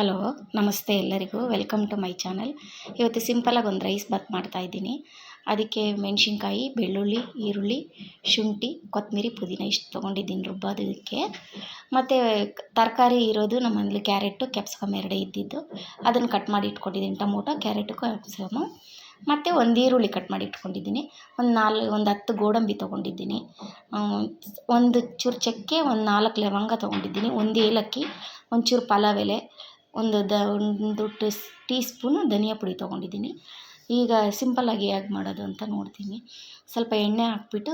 Hello, ನಮಸ್ತೆ ಎಲ್ಲರಿಗೂ. Welcome to my channel. ಇವತ್ತು ಸಿಂಪಲಾಗಿ ಒಂದು ರೈಸ್ ಬಾತ್ ಮಾಡ್ತಾಯಿದ್ದೀನಿ ಅದಕ್ಕೆ ಮೆಣಸಿನ್ಕಾಯಿ, ಬೆಳ್ಳುಳ್ಳಿ, ಈರುಳ್ಳಿ, ಶುಂಠಿ ಕೊತ್ತಂಬರಿ ಪುದೀನ ಇಷ್ಟು ತೊಗೊಂಡಿದ್ದೀನಿ ರುಬ್ಬೋದಕ್ಕೆ. ಮತ್ತು ತರಕಾರಿ ಇರೋದು ನಮ್ಮನೇಲಿ ಕ್ಯಾರೆಟು ಕ್ಯಾಪ್ಸಿಕಮ್ ಎರಡೇ ಇದ್ದಿದ್ದು. ಅದನ್ನು ಕಟ್ ಮಾಡಿ ಇಟ್ಕೊಂಡಿದ್ದೀನಿ. Tomato carrot capsicum. ಮತ್ತು ಒಂದು ಈರುಳ್ಳಿ ಕಟ್ ಮಾಡಿ ಇಟ್ಕೊಂಡಿದ್ದೀನಿ. ಒಂದು ನಾಲ್ಕು ಒಂದು ಹತ್ತು ಗೋಡಂಬಿ ತೊಗೊಂಡಿದ್ದೀನಿ. ಒಂದು ಚೂರು ಚಕ್ಕೆ, ಒಂದು ನಾಲ್ಕು ಲವಂಗ ತೊಗೊಂಡಿದ್ದೀನಿ. ಒಂದು ಏಲಕ್ಕಿ ಒಂಚೂರು ಪಲಾವ್ ಎಲೆ ಒಂದು ದ, ಒಂದು ಟೀಸ್ ಟೀ ಸ್ಪೂನು ಧನಿಯಾ ಪುಡಿ ತೊಗೊಂಡಿದ್ದೀನಿ. ಈಗ ಸಿಂಪಲ್ಲಾಗಿ ಹೇಗೆ ಮಾಡೋದು ಅಂತ ನೋಡ್ತೀನಿ. ಸ್ವಲ್ಪ ಎಣ್ಣೆ ಹಾಕ್ಬಿಟ್ಟು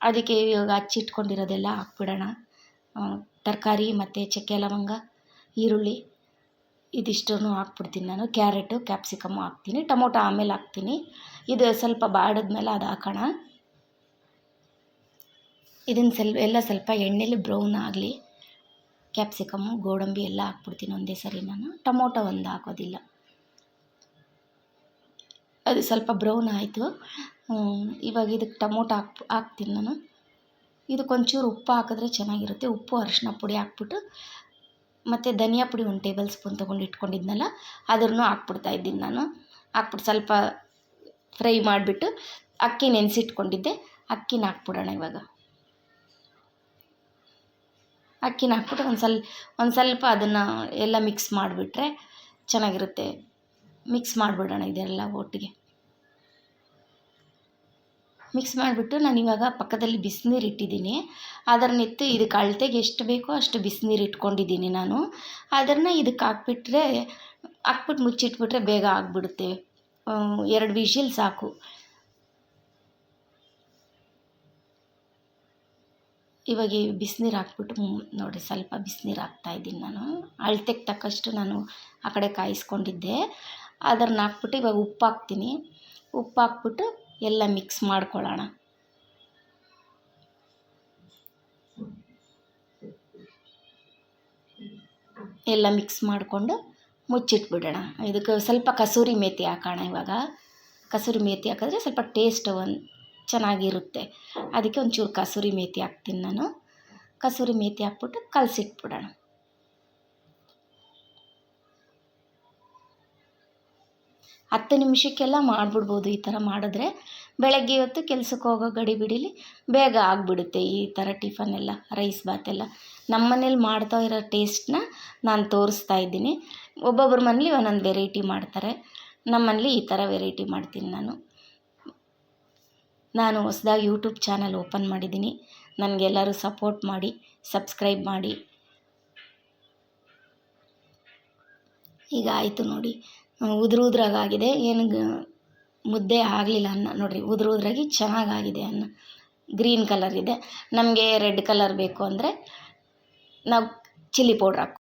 ಅದಕ್ಕೆ ಇವಾಗ ಹಚ್ಚಿಟ್ಕೊಂಡಿರೋದೆಲ್ಲ ಹಾಕ್ಬಿಡೋಣ. ತರಕಾರಿ ಮತ್ತು ಚಕ್ಕೆ ಲವಂಗ, ಈರುಳ್ಳಿ ಇದಿಷ್ಟನ್ನು ಹಾಕ್ಬಿಡ್ತೀನಿ ನಾನು. ಕ್ಯಾರೆಟು, ಕ್ಯಾಪ್ಸಿಕಮ್ಮು ಹಾಕ್ತೀನಿ. ಟೊಮೊಟೊ ಆಮೇಲೆ ಹಾಕ್ತೀನಿ. ಇದು ಸ್ವಲ್ಪ ಬಾಡಿದ್ಮೇಲೆ ಅದು ಹಾಕೋಣ. ಇದನ್ನು ಸ್ವಲ್ಪ, ಎಲ್ಲ ಸ್ವಲ್ಪ ಎಣ್ಣೆಲಿ ಬ್ರೌನ್ ಆಗಲಿ. ಕ್ಯಾಪ್ಸಿಕಮ್ಮು ಗೋಡಂಬಿ ಎಲ್ಲ ಹಾಕ್ಬಿಡ್ತೀನಿ ಒಂದೇ ಸರಿ ನಾನು. ಟೊಮೊಟೊ ಒಂದು ಹಾಕೋದಿಲ್ಲ. ಅದು ಸ್ವಲ್ಪ ಬ್ರೌನ್ ಆಯಿತು. ಇವಾಗ ಇದಕ್ಕೆ ಟೊಮೊಟೊ ಹಾಕ್, ಹಾಕ್ತೀನಿ ನಾನು. ಇದಕ್ಕೊಂಚೂರು ಉಪ್ಪು ಹಾಕಿದ್ರೆ ಚೆನ್ನಾಗಿರುತ್ತೆ. ಉಪ್ಪು, ಅರಿಶಿನ ಪುಡಿ ಹಾಕ್ಬಿಟ್ಟು, ಮತ್ತು ಧನಿಯಾ ಪುಡಿ ಒಂದು ಟೇಬಲ್ ಸ್ಪೂನ್ ತೊಗೊಂಡು ಇಟ್ಕೊಂಡಿದ್ನಲ್ಲ ಅದನ್ನು ಹಾಕ್ಬಿಡ್ತಾ ಇದ್ದೀನಿ ನಾನು. ಹಾಕ್ಬಿಟ್ಟು ಸ್ವಲ್ಪ ಫ್ರೈ ಮಾಡಿಬಿಟ್ಟು ಅಕ್ಕಿ ನೆನೆಸಿಟ್ಕೊಂಡಿದ್ದೆ. ಅಕ್ಕಿನ ಹಾಕ್ಬಿಡೋಣ ಇವಾಗ. ಅಕ್ಕಿನ ಹಾಕ್ಬಿಟ್ಟು ಒಂದು ಸ್ವಲ್ಪ ಒಂದು ಸ್ವಲ್ಪ ಅದನ್ನು ಎಲ್ಲ ಮಿಕ್ಸ್ ಮಾಡಿಬಿಟ್ರೆ ಚೆನ್ನಾಗಿರುತ್ತೆ. ಮಿಕ್ಸ್ ಮಾಡಿಬಿಡೋಣ ಇದೆಲ್ಲ ಒಟ್ಟಿಗೆ. ಮಿಕ್ಸ್ ಮಾಡಿಬಿಟ್ಟು ನಾನು ಇವಾಗ ಪಕ್ಕದಲ್ಲಿ ಬಿಸಿನೀರು ಇಟ್ಟಿದ್ದೀನಿ. ಅದನ್ನೆತ್ತು ಇದಕ್ಕೆ ಅಳತೆಗೆ ಎಷ್ಟು ಬೇಕೋ ಅಷ್ಟು ಬಿಸಿನೀರು ಇಟ್ಕೊಂಡಿದ್ದೀನಿ ನಾನು. ಅದನ್ನು ಇದಕ್ಕೆ ಹಾಕ್ಬಿಟ್ರೆ ಹಾಕ್ಬಿಟ್ಟು ಮುಚ್ಚಿಟ್ಬಿಟ್ರೆ ಬೇಗ ಆಗಿಬಿಡುತ್ತೆ. ಎರಡು ವಿಷಿಲ್ ಸಾಕು. ಇವಾಗ ಈ ಬಿಸಿನೀರು ಹಾಕ್ಬಿಟ್ಟು ನೋಡಿ ಸ್ವಲ್ಪ ಬಿಸಿನೀರು ಹಾಕ್ತಾಯಿದ್ದೀನಿ ನಾನು. ಅಳತೆಗೆ ತಕ್ಕಷ್ಟು ನಾನು ಆ ಕಡೆ ಕಾಯಿಸ್ಕೊಂಡಿದ್ದೆ. ಅದನ್ನು ಹಾಕ್ಬಿಟ್ಟು ಇವಾಗ ಉಪ್ಪು ಹಾಕ್ತೀನಿ. ಉಪ್ಪು ಹಾಕ್ಬಿಟ್ಟು ಎಲ್ಲ ಮಿಕ್ಸ್ ಮಾಡ್ಕೊಳ್ಳೋಣ. ಎಲ್ಲ ಮಿಕ್ಸ್ ಮಾಡಿಕೊಂಡು ಮುಚ್ಚಿಟ್ಬಿಡೋಣ. ಇದಕ್ಕೆ ಸ್ವಲ್ಪ ಕಸೂರಿ ಮೇಥಿ ಹಾಕೋಣ ಇವಾಗ. ಕಸೂರಿ ಮೇಥಿ ಹಾಕಿದ್ರೆ ಸ್ವಲ್ಪ ಟೇಸ್ಟ್ ಒಂದು ಚೆನ್ನಾಗಿರುತ್ತೆ. ಅದಕ್ಕೆ ಒಂಚೂರು ಕಸೂರಿ ಮೇತಿ ಹಾಕ್ತೀನಿ ನಾನು. ಕಸೂರಿ ಮೇತಿ ಹಾಕ್ಬಿಟ್ಟು ಕಲಸಿಟ್ಬಿಡೋಣ. ಹತ್ತು ನಿಮಿಷಕ್ಕೆಲ್ಲ ಮಾಡಿಬಿಡ್ಬೋದು ಈ ಥರ ಮಾಡಿದ್ರೆ. ಬೆಳಗ್ಗೆ ಹೊತ್ತು ಕೆಲಸಕ್ಕೆ ಹೋಗೋ ಗಡಿಬಿಡಿಲಿ ಬೇಗ ಆಗಿಬಿಡುತ್ತೆ ಈ ಥರ ಟಿಫನ್ ಎಲ್ಲ ರೈಸ್ ಬಾತ್ ಎಲ್ಲ ನಮ್ಮ ಮನೇಲಿ ಮಾಡ್ತಾ ಇರೋ ಟೇಸ್ಟ್ನ ನಾನು ತೋರಿಸ್ತಾ ಇದ್ದೀನಿ. ಒಬ್ಬೊಬ್ಬರ ಮನೇಲಿ ಒಂದೊಂದು ವೆರೈಟಿ ಮಾಡ್ತಾರೆ. ನಮ್ಮನೇಲಿ ಈ ಥರ ವೆರೈಟಿ ಮಾಡ್ತೀನಿ ನಾನು. ನಾನು ಹೊಸ್ದಾಗಿ ಯೂಟ್ಯೂಬ್ ಚಾನಲ್ ಓಪನ್ ಮಾಡಿದ್ದೀನಿ. ನನಗೆಲ್ಲರೂ ಸಪೋರ್ಟ್ ಮಾಡಿ, ಸಬ್ಸ್ಕ್ರೈಬ್ ಮಾಡಿ. ಈಗ ಆಯಿತು ನೋಡಿ. ಉದುರು ಉದ್ರಾಗಿದೆ ಏನು ಮುದ್ದೆ ಆಗಲಿಲ್ಲ ಅನ್ನ. ನೋಡಿರಿ, ಉದುರು ಉದ್ರಾಗಿ ಚೆನ್ನಾಗಾಗಿದೆ ಅನ್ನ. ಗ್ರೀನ್ ಕಲರ್ ಇದೆ. ನಮಗೆ ರೆಡ್ ಕಲರ್ ಬೇಕು ಅಂದರೆ ನಾವು ಚಿಲ್ಲಿ ಪೌಡ್ರ್ ಹಾಕಿ